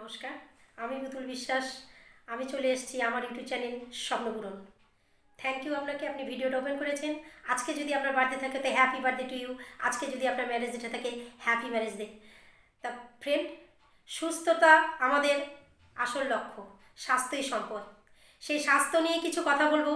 নমস্কার, আমি বুতুল বিশ্বাস। আমি চলে এসেছি আমার YouTube channel Swapnapuran. Thank you আপনাকে, আপনি ভিডিওটা ওপেন করেছেন। আজকে যদি আপনার বার্থডে থাকে, তো হ্যাপি বার্থডে টু ইউ আজকে যদি আপনার ম্যারেজ ডে থাকে হ্যাপি ম্যারেজ ডে তা ফ্রেন্ড সুস্থতা আমাদের আসল লক্ষ্য, স্বাস্থ্যই সম্পদ। সেই স্বাস্থ্য নিয়ে কিছু কথা বলব।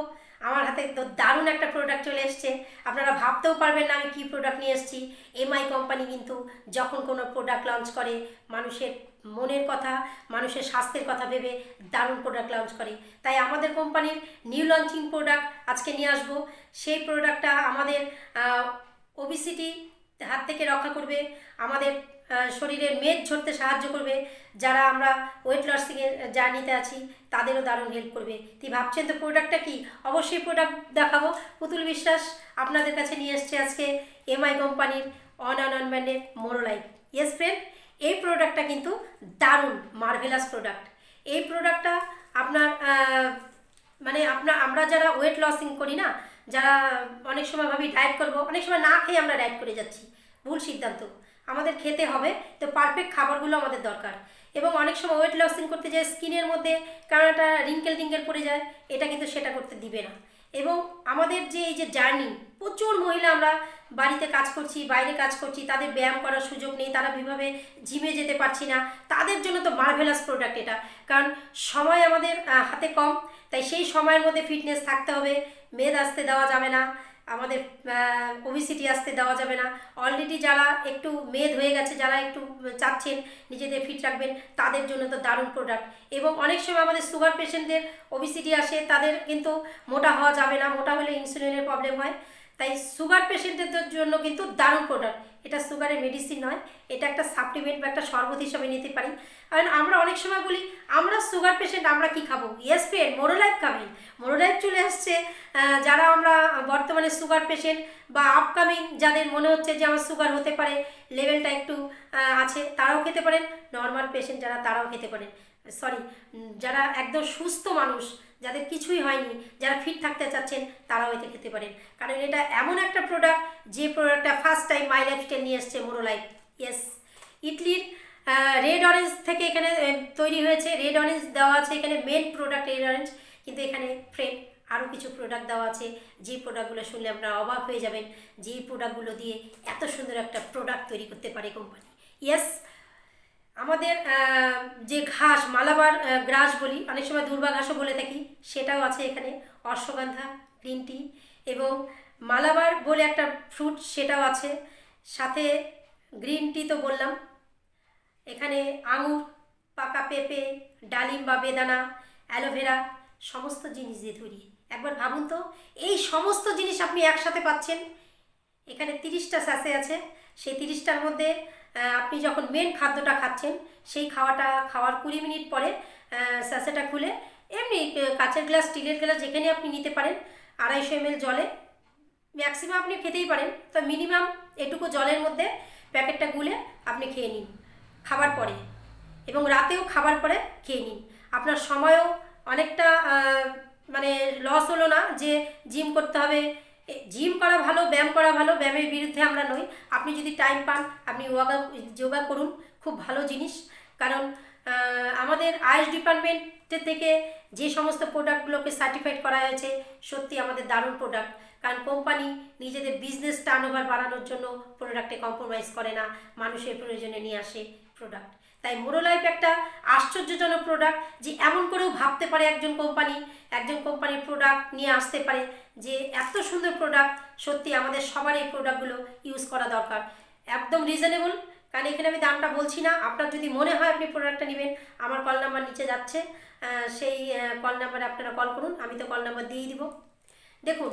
আমার হাতে তো দারুণ একটা প্রোডাক্ট চলে এসছে। আপনারা ভাবতেও পারবেন না আমি কী প্রোডাক্ট নিয়ে এসেছি। এমআই কোম্পানি কিন্তু যখন কোনো প্রোডাক্ট লঞ্চ করে, মানুষের মনের কথা, মানুষের স্বাস্থ্যের কথা ভেবে দারুণ প্রোডাক্ট লঞ্চ করে। তাই আমাদের কোম্পানির নিউ লঞ্চিং প্রোডাক্ট আজকে নিয়ে আসব। সেই প্রোডাক্টটা আমাদের ওবিসিটি হাত থেকে রক্ষা করবে, আমাদের শরীরের মেদ ঝরতে সাহায্য করবে, যারা আমরা ওয়েট লসিংয়ের জার্নিতে আছি, তাদেরও দারুণ হেল্প করবে। তুই ভাবছেন তো প্রোডাক্টটা কি? অবশ্যই প্রোডাক্ট দেখাবো। পুতুল বিশ্বাস আপনাদের কাছে নিয়ে এসছে আজকে এমআই কোম্পানির অন অন অন ব্র্যান্ডের মোরোলাইফ ইয়েস ফ্রেন্ড এই প্রোডাক্টটা কিন্তু দারুণ মার্ভেলাস প্রোডাক্ট এই প্রোডাক্টটা আপনার মানে আপনার, আমরা যারা ওয়েট লসিং করি না, যারা অনেক সময় ভাবি ডায়েট করব, অনেক সময় না খেয়ে আমরা ডায়েট করে যাচ্ছি। ভুল সিদ্ধান্ত। আমাদের খেতে হবে, তো পারফেক্ট খাবারগুলো আমাদের দরকার। এবং অনেক সময় ওয়েট লসিং করতে যায় স্কিনের মধ্যে, কারণ একটা রিঙ্কেল টিঙ্কেল পড়ে যায়, এটা কিন্তু সেটা করতে দিবে না। এবং আমাদের যে এই যে জার্নি, প্রচুর মহিলা আমরা বাড়িতে কাজ করছি, বাইরে কাজ করছি, তাদের ব্যায়াম করার সুযোগ নেই, তারা বিভাবে জিমে যেতে পারছি না। তাদের জন্য তো মার্ভেলাস প্রোডাক্ট এটা। কারণ সময় আমাদের হাতে কম, তাই সেই সময়ের মধ্যে ফিটনেস থাকতে হবে। মেদ আসতে দেওয়া যাবে না। আমাদের ওবিসিটি আসতে দেওয়া যাবে না। অলরেডি যারা একটু মেদ হয়ে গেছে, যারা একটু চাচ্ছেন নিজেদের ফিট রাখবেন, তাদের জন্য তো দারুণ প্রোডাক্ট এবং অনেক সময় আমাদের সুগার পেশেন্টদের ওবিসিটি আসে, তাদের কিন্তু মোটা হওয়া যাবে না, মোটা হলে ইনসুলিনের প্রবলেম হয়। তাই সুগার পেশেন্টদের জন্য কিন্তু দারুণ প্রোডাক্ট এটা সুগারের মেডিসিন নয়, এটা একটা সাপ্লিমেন্ট বা একটা শরবত হিসাবে নিতে পারি। কারণ আমরা অনেক সময় বলি, আমরা সুগার পেশেন্ট, আমরা কি খাব? ইয়েস ফ্রেন্ড মোরোলাইফ খাবেন মোরোলাইফ চলে আসছে যারা আমরা বর্তমানে সুগার পেশেন্ট বা আপকামিং যাদের মনে হচ্ছে যে আমার সুগার হতে পারে লেভেলটা একটু আছে, তারাও খেতে পারেন। নর্মাল পেশেন্ট যারা, তারাও খেতে পারেন। সরি যারা একদম সুস্থ মানুষ যাদের কিছুই হয়নি, যারা ফিট থাকতে চাচ্ছেন, তারাও এতে খেতে পারেন। কারণ এটা এমন একটা প্রোডাক্ট যে প্রোডাক্টটা ফার্স্ট টাইম মাই লাইফস্টাইল নিয়ে এসছে মোরো লাইফ ইয়েস ইডলির রেড অরেঞ্জ থেকে এখানে তৈরি হয়েছে। রেড অরেঞ্জ দেওয়া আছে এখানে মেন প্রোডাক্ট রেড অরেঞ্জ কিন্তু এখানে ফ্রেন্ড আরও কিছু প্রোডাক্ট দেওয়া আছে। যে প্রোডাক্টগুলো শুনলে আপনারা অবাক হয়ে যাবেন। যে প্রোডাক্টগুলো দিয়ে এত সুন্দর একটা প্রোডাক্ট তৈরি করতে পারে কোম্পানি ইয়েস আমাদের যে ঘাস, মালাবার গ্রাস বলি, অনেক সময় দুর্বা ঘাসও বলে থাকি, সেটাও আছে এখানে, অশ্বগন্ধা গ্রিন টি এবং মালাবার বলে একটা ফ্রুট সেটাও আছে, সাথে গ্রিন টি তো বললাম, এখানে আঙুর, পাকা পেঁপে, ডালিম বা বেদানা অ্যালোভেরা সমস্ত জিনিস দিয়ে তৈরি। একবার ভাবুন তো, এই সমস্ত জিনিস আপনি একসাথে পাচ্ছেন, এখানে তিরিশটা স্যাসে আছে, সেই তিরিশটার মধ্যে আপনি যখন মেন খাদ্যটা খাচ্ছেন, সেই খাওয়াটা, খাওয়ার কুড়ি মিনিট পরে স্যাসেটা খুলে এমনি কাঁচের গ্লাস স্টিলের গ্লাস যেখানে আপনি নিতে পারেন, আড়াইশো এমএল জলে। ম্যাক্সিমাম আপনি খেতেই পারেন, তো মিনিমাম এটুকু জলের মধ্যে প্যাকেটটা গুলে আপনি খেয়ে নিন, খাবার পরে। এবং রাতেও খাবার পরে খেয়ে নিন। আপনার সময়ও অনেকটা মানে লস হলো না যে জিম করতে হবে জিম করা ভালো, ব্যায়াম করা ভালো, ব্যায়ামের বিরুদ্ধে আমরা নই। আপনি যদি টাইম পান, আপনি যোগা যোগা করুন, খুব ভালো জিনিস। কারণ আমাদের আয়ুষ ডিপার্টমেন্টের থেকে যে সমস্ত প্রোডাক্টগুলোকে সার্টিফাইড করা হয়েছে, সত্যি আমাদের দারুণ প্রোডাক্ট কারণ কোম্পানি নিজেদের বিজনেস টার্ন ওভার বাড়ানোর জন্য প্রোডাক্টে কম্প্রোমাইজ করে না, মানুষের প্রয়োজনে নিয়ে আসে প্রোডাক্ট তাই মোরোলাইফ একটা আশ্চর্যজনক প্রোডাক্ট যে এমন করেও ভাবতে পারে একজন কোম্পানি একজন কোম্পানির প্রোডাক্ট নিয়ে আসতে পারে যে এত সুন্দর প্রোডাক্ট সত্যি আমাদের সবার এই প্রোডাক্টগুলো ইউজ করা দরকার। একদম রিজনেবল কারণ এখানে আমি দামটা বলছি না। আপনার যদি মনে হয় আপনি প্রোডাক্টটা নেবেন, আমার কল নাম্বার নিচে যাচ্ছে। সেই কল নাম্বারে আপনারা কল করুন, আমি তো কল নাম্বার দিয়েই দিব। দেখুন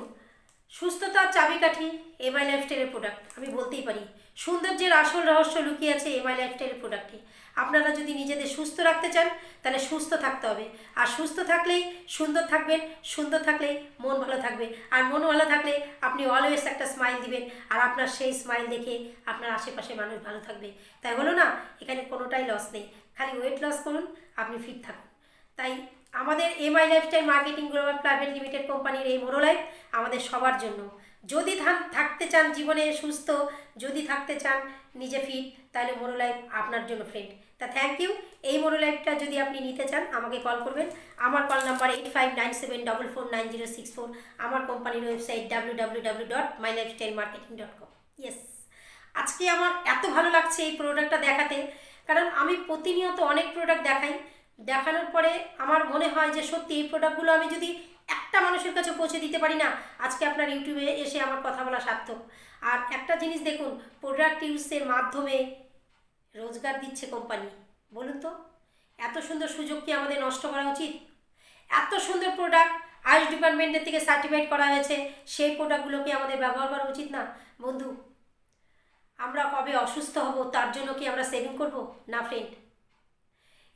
সুস্থতার চাবিকাঠি এমআই লাইফস্টাইলের প্রোডাক্ট আমি বলতেই পারি। সৌন্দর্যের আসল রহস্য লুকিয়ে আছে এমআই লাইফস্টাইলের প্রোডাক্টে আপনারা যদি নিজেদের সুস্থ রাখতে চান, তাহলে সুস্থ থাকতে হবে। আর সুস্থ থাকলেই সুন্দর থাকবেন, সুন্দর থাকলেই মন ভালো থাকবে। আর মন ভালো থাকলে আপনি অলওয়েজ একটা স্মাইল দিবেন, আর আপনার সেই স্মাইল দেখে আপনার আশেপাশে মানুষ ভালো থাকবে। তাই হলো না, এখানে কোনোটাই লস নেই। খালি ওয়েট লস করুন, আপনি ফিট থাকুন। তাই আমাদের M MI lifestyle marketing global private limited কোম্পানির এই মোরো লাইফ আমাদের সবার জন্য। যদি থাকতে চান জীবনে সুস্থ, যদি থাকতে চান নিজে ফিট তাহলে মোরো লাইফ আপনার জন্য ফ্রেন্ড তা থ্যাংক ইউ এই মোনোলাইফটা যদি আপনি নিতে চান, আমাকে কল করবেন। আমার call number eight five nine seven double four nine zero six four আমার কোম্পানির website W W W dot my lifestyle marketing dot com yes আজকে আমার এত ভালো লাগছে এই প্রোডাক্টটা দেখাতে, কারণ আমি প্রতিনিয়ত অনেক প্রোডাক্ট দেখাই। দেখানোর পরে আমার মনে হয় যে সত্যি এই প্রোডাক্টগুলো আমি যদি একটা মানুষের কাছে পৌঁছে দিতে পারি না, আজকে আপনার ইউটিউবে এসে আমার কথা বলা সার্থক। আর একটা জিনিস দেখুন প্রোডাক্ট ইউজের মাধ্যমে রোজগার দিচ্ছে কোম্পানি বলুন তো, এত সুন্দর সুযোগ কি আমাদের নষ্ট করা উচিত? এত সুন্দর প্রোডাক্ট আয়ুষ ডিপার্টমেন্টের থেকে সার্টিফাইড করা হয়েছে, সেই প্রোডাক্টগুলোকে আমাদের ব্যবহার করা উচিত না? বন্ধু, আমরা কবে অসুস্থ হব, তার জন্য কি আমরা সেভিং করব? না ফ্রেন্ড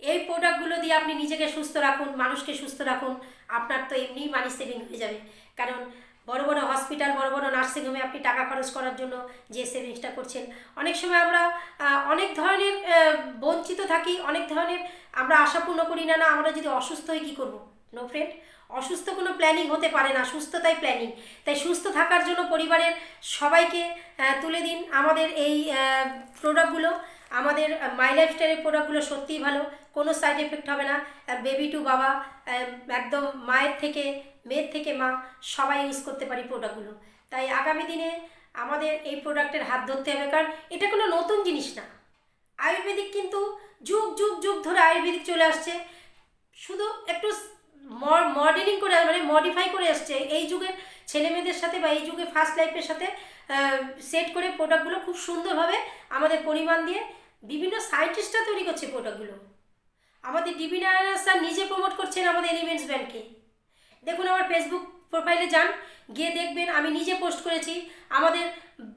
এই প্রোডাক্টগুলো দিয়ে আপনি নিজেকে সুস্থ রাখুন, মানুষকে সুস্থ রাখুন, আপনার তো এমনিই মানি সেভিং হয়ে যাবে। কারণ বড় বড় হসপিটাল বড় বড় নার্সিংহোমে আপনি টাকা খরচ করার জন্য যে সেভিংসটা করছেন, অনেক সময় আমরা অনেক ধরনের বঞ্চিত থাকি, অনেক ধরনের আমরা আশাপূর্ণ করি, না না, আমরা যদি অসুস্থ হই কী করব? নো ফ্রেন্ড অসুস্থ কোনো প্ল্যানিং হতে পারে না, সুস্থতাই প্ল্যানিং তাই সুস্থ থাকার জন্য পরিবারের সবাইকে তুলে দিন আমাদের এই প্রোডাক্টগুলো আমাদের মাই লাইফস্টাইলের প্রোডাক্টগুলো সত্যিই ভালো। কোনো সাইড এফেক্ট হবে না। বেবি টু বাবা একদম মায়ের থেকে, মেয়ের থেকে মা, সবাই ইউজ করতে পারি প্রোডাক্টগুলো তাই আগামী দিনে আমাদের এই প্রোডাক্টের হাত ধরতে হবে, কারণ এটা কোনো নতুন জিনিস না। আয়ুর্বেদিক কিন্তু যুগ যুগ যুগ ধরে আয়ুর্বেদিক চলে আসছে। শুধু একটু মডেলিং করে মানে মডিফাই করে আসছে। এই যুগের ছেলে মেয়েদের সাথে বা এই যুগে ফার্স্ট লাইফের সাথে সেট করে প্রোডাক্টগুলো খুব সুন্দরভাবে আমাদের পরিমাণ দিয়ে বিভিন্ন সায়েন্টিস্টরা তৈরি করছে প্রোডাক্টগুলো আমাদের ডিবি নারায়ণ স্যার নিজে প্রমোট করছেন আমাদের এলিমেন্টস ব্যান্ডকে দেখুন আমার ফেসবুক প্রোফাইলে যান, গিয়ে দেখবেন আমি নিজে পোস্ট করেছি। আমাদের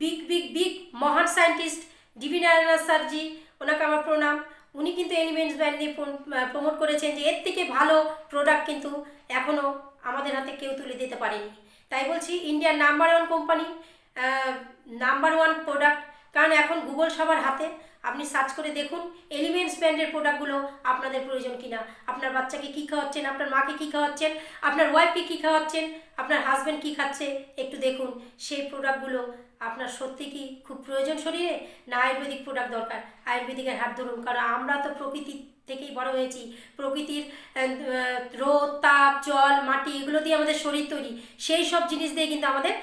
বিগ বিগ বিগ মহান সায়েন্টিস্ট ডিবি নারায়ণ স্যারজি ওনাকে আমার প্রণাম। উনি কিন্তু এলিমেন্টস ব্র্যান্ড নিয়ে প্রমোট করেছেন যে এর থেকে ভালো প্রোডাক্ট কিন্তু এখনও আমাদের হাতে কেউ তুলে দিতে পারেনি। তাই বলছি ইন্ডিয়ার number one company number one product কারণ এখন গুগল সবার হাতে। আপনি সার্চ করে দেখুন এলিমেন্টস ব্র্যান্ডের প্রোডাক্টগুলো আপনাদের প্রয়োজন কিনা। আপনার বাচ্চাকে কী খাওয়াচ্ছেন, আপনার মাকে কী খাওয়াচ্ছেন, আপনার ওয়াইফকে কী খাওয়াচ্ছেন, আপনার হাজব্যান্ড কী খাচ্ছে, একটু দেখুন। সেই প্রোডাক্টগুলো আপনার সত্যি কি খুব প্রয়োজন শরীরে? না আয়ুর্বেদিক প্রোডাক্ট দরকার। আয়ুর্বেদিকের হাত ধরুন, কারণ আমরা তো প্রকৃতি থেকেই বড় হয়েছি। প্রকৃতির রোদ, তাপ, জল, মাটি, এগুলো দিয়ে আমাদের শরীর তৈরি। সেই সব জিনিস দিয়ে কিন্তু আমাদের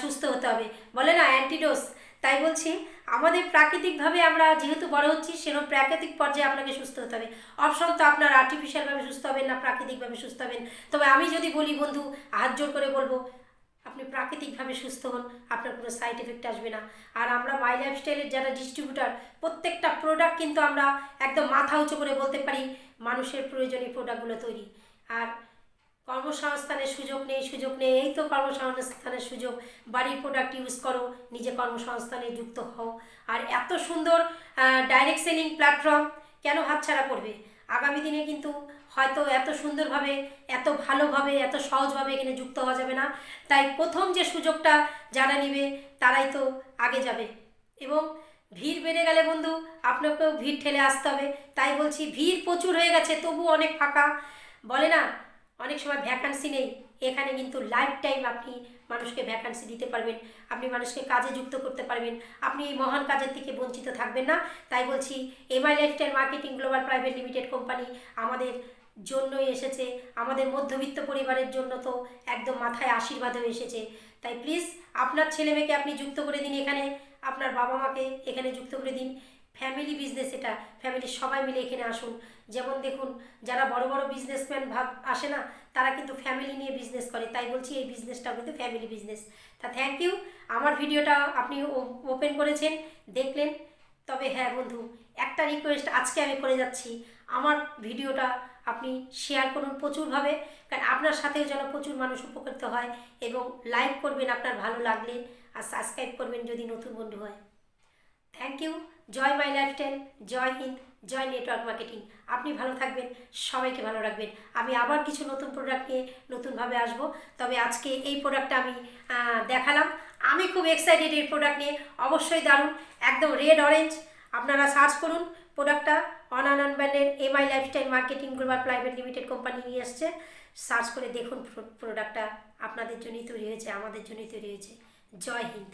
সুস্থ হতে হবে। বলে না অ্যান্টিডোস তাই বলছি, আমাদের প্রাকৃতিকভাবে আমরা যেহেতু বড় হচ্ছি, সেরকম প্রাকৃতিক পর্যায়ে আপনাকে সুস্থ হতে হবে। অপশন তো আপনার আর্টিফিশিয়ালভাবে সুস্থ হবেন না, প্রাকৃতিকভাবে সুস্থ হবেন। তবে আমি যদি বলি বন্ধু, হাত জোর করে বলব আপনি প্রাকৃতিকভাবে সুস্থ হন, আপনার কোনো সাইড এফেক্ট আসবে না। আর আমরা মাই লাইফস্টাইলের যারা ডিস্ট্রিবিউটার প্রত্যেকটা প্রোডাক্ট কিন্তু আমরা একদম মাথা উঁচু করে বলতে পারি, মানুষের প্রয়োজনীয় প্রোডাক্টগুলো তৈরি। আর কর্মসংস্থানের সুযোগ নেই সুযোগ নেই, এই তো কর্মসংস্থানের সুযোগ। বাড়ির প্রোডাক্ট ইউজ করো, নিজে কর্মসংস্থানে যুক্ত হও। আর এত সুন্দর ডাইরেক্ট সেলিং প্ল্যাটফর্ম কেন হাতছাড়া করবে? আগামী দিনে কিন্তু হয়তো এত সুন্দরভাবে এত ভালোভাবে, এত সহজভাবে এখানে যুক্ত হওয়া যাবে না। তাই প্রথম যে সুযোগটা যারা নিবে, তারাই তো আগে যাবে। এবং ভিড় বেড়ে গেলে বন্ধু, আপনাকেও ভিড় ঠেলে আসতে হবে। তাই বলছি, ভিড় প্রচুর হয়ে গেছে তবু অনেক ফাঁকা। বলে না, অনেক সময় ভ্যাকান্সি নেই। এখানে কিন্তু লাইফ টাইম আপনি মানুষকে ভ্যাকান্সি দিতে পারবেন। আপনি মানুষকে কাজে যুক্ত করতে পারবেন। আপনি এই মহান কাজের থেকে বঞ্চিত থাকবেন না। তাই বলছি MI lifestyle marketing global private limited company আমাদের জন্যই এসেছে। আমাদের মধ্যবিত্ত পরিবারের জন্য তো একদম মাথায় আশীর্বাদ হয়ে এসেছে। তাই প্লিজ আপনার ছেলে মেয়েকে আপনি যুক্ত করে দিন এখানে। আপনার বাবা মাকে এখানে যুক্ত করে দিন। ফ্যামিলি বিজনেস এটা। ফ্যামিলির সবাই মিলে এখানে আসুন। যেমন দেখুন, যারা বড় বড় বিজনেসম্যান ভাব আসে না, তারা কিন্তু ফ্যামিলি নিয়ে বিজনেস করে। তাই বলছি এই বিজনেসটাও কিন্তু ফ্যামিলি বিজনেস তা থ্যাংক ইউ আমার ভিডিওটা আপনি ওপেন করেছেন, দেখলেন। তবে হ্যাঁ বন্ধু, একটা রিকোয়েস্ট আজকে আমি করে যাচ্ছি। আমার ভিডিওটা আপনি শেয়ার করুন প্রচুরভাবে। কারণ আপনার সাথেও যেন প্রচুর মানুষ উপকৃত হয় এবং লাইক করবেন আপনার ভালো লাগলে আর সাবস্ক্রাইব করবেন যদি নতুন বন্ধু হয়। থ্যাংক ইউ জয় মাই লাইফস্টাইল জয় হিন্দ, জয় নেটওয়ার্ক মার্কেটিং আপনি ভালো থাকবেন, সবাইকে ভালো রাখবেন। আমি আবার কিছু নতুন প্রোডাক্ট নিয়ে নতুনভাবে আসব। তবে আজকে এই প্রোডাক্টটা আমি দেখালাম। আমি খুব এক্সাইটেড এই প্রোডাক্ট নিয়ে। অবশ্যই দারুণ, একদম রেড অরেঞ্জ আপনারা সার্চ করুন প্রোডাক্টটা অনানন ব্র্যান্ডের MI lifestyle marketing global private limited company নিয়ে এসছে। সার্চ করে দেখুন প্রোডাক্টটা আপনাদের জন্যই তৈরি হয়েছে, আমাদের জন্যই তৈরি হয়েছে। জয় হিন্দ।